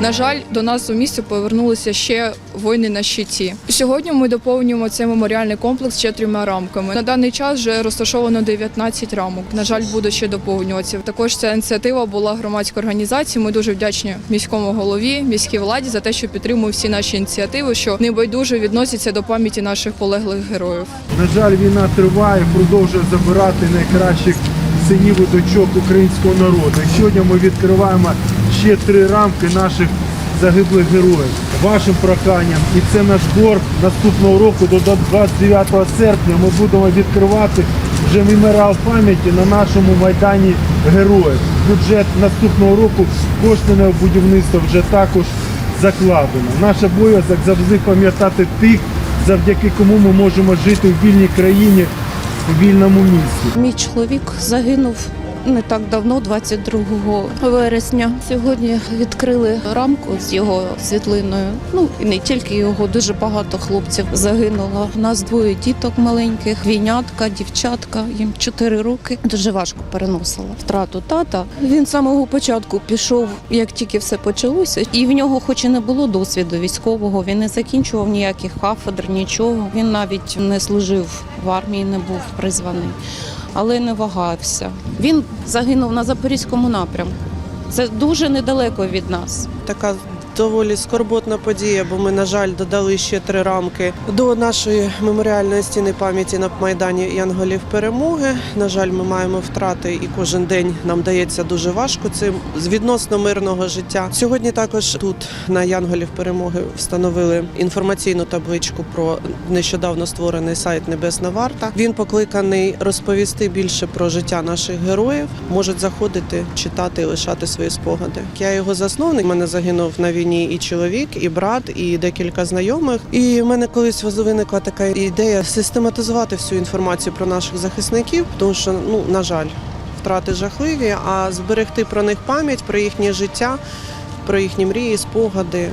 На жаль, до нас у місті повернулися ще воїни на щиті. Сьогодні ми доповнюємо цей меморіальний комплекс ще трьома рамками. На даний час вже розташовано 19 рамок. На жаль, буде ще доповнюватися. Також ця ініціатива була громадської організації. Ми дуже вдячні міському голові, міській владі за те, що підтримує всі наші ініціативи, що небайдуже відносяться до пам'яті наших полеглих героїв. На жаль, війна триває, продовжує забирати найкращих синів і дочок українського народу. Сьогодні ми відкриваємо ще три рамки наших загиблих героїв. Вашим проханням, і це наш борг наступного року до 29 серпня ми будемо відкривати вже меморіал пам'яті на нашому майдані героїв. Бюджет наступного року кошти на будівництво вже також закладено. Наш обов'язок завжди пам'ятати тих, завдяки кому ми можемо жити в вільній країні, у вільному місті. Мій чоловік загинув не так давно, 22 вересня. Сьогодні відкрили рамку з його світлиною. Ну і не тільки його, дуже багато хлопців загинуло. У нас двоє діток маленьких, війнятка, дівчатка. Їм 4 роки. Дуже важко переносила втрату тата. Він з самого початку пішов, як тільки все почалося, і в нього, хоч і не було досвіду військового, він не закінчував ніяких кафедр, нічого. Він навіть не служив в армії, не був призваний але не вагався. Він загинув на запорізькому напрямку. Це дуже недалеко від нас. така доволі скорботна подія, бо ми, на жаль, додали ще три рамки до нашої меморіальної стіни пам'яті на майдані Янголів Перемоги. На жаль, ми маємо втрати, і кожен день нам дається дуже важко цим з відносно мирного життя. Сьогодні також тут на Янголів Перемоги встановили інформаційну табличку про нещодавно створений сайт Небесна Варта. Він покликаний розповісти більше про життя наших героїв. Можуть заходити, читати лишати свої спогади. Я його засновник. Мене загинув на війні і чоловік, і брат, і декілька знайомих. І в мене колись виникла така ідея систематизувати всю інформацію про наших захисників, тому що ну на жаль. Втрати жахливі, а зберегти про них пам'ять, про їхнє життя, про їхні мрії, спогади.